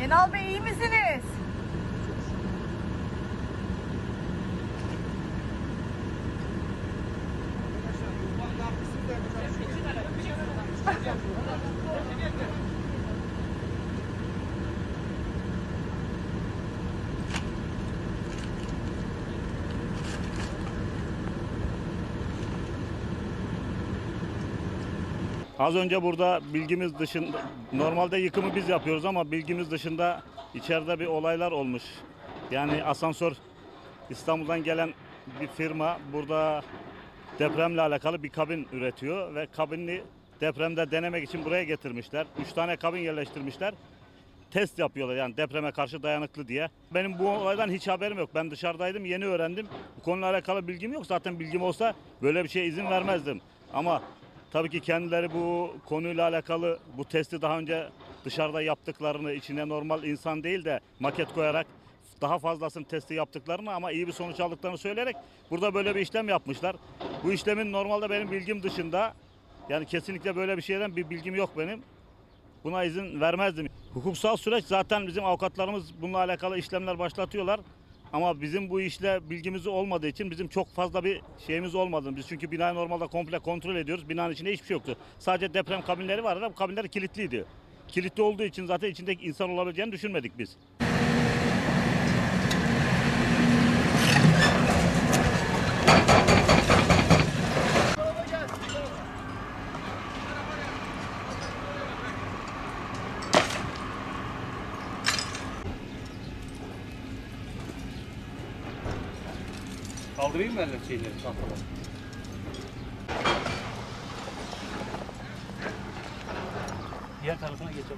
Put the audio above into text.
Yenal Bey iyi misiniz? Az önce burada bilgimiz dışında, normalde yıkımı biz yapıyoruz ama bilgimiz dışında içeride bir olaylar olmuş. Yani asansör İstanbul'dan gelen bir firma burada depremle alakalı bir kabin üretiyor ve kabini depremde denemek için buraya getirmişler. Üç tane kabin yerleştirmişler. Test yapıyorlar yani depreme karşı dayanıklı diye. Benim bu olaydan hiç haberim yok. Ben dışarıdaydım yeni öğrendim. Bu konuyla alakalı bilgim yok. Zaten bilgim olsa böyle bir şeye izin vermezdim. Ama tabii ki kendileri bu konuyla alakalı bu testi daha önce dışarıda yaptıklarını içine normal insan değil de maket koyarak daha fazlasını testi yaptıklarını ama iyi bir sonuç aldıklarını söyleyerek burada böyle bir işlem yapmışlar. Bu işlemin normalde benim bilgim dışında yani kesinlikle böyle bir şeyden bir bilgim yok benim. Buna izin vermezdim. Hukuksal süreç zaten bizim avukatlarımız bununla alakalı işlemler başlatıyorlar. Ama bizim bu işle bilgimiz olmadığı için bizim çok fazla bir şeyimiz olmadı. Biz çünkü binayı normalde komple kontrol ediyoruz. Binanın içinde hiçbir şey yoktu. Sadece deprem kabinleri vardı. Bu kabinler kilitliydi. Kilitli olduğu için zaten içinde insan olabileceğini düşünmedik biz. Kaldırayım mı elle şeyleri, tahtaları? Diğer tarafına geçelim.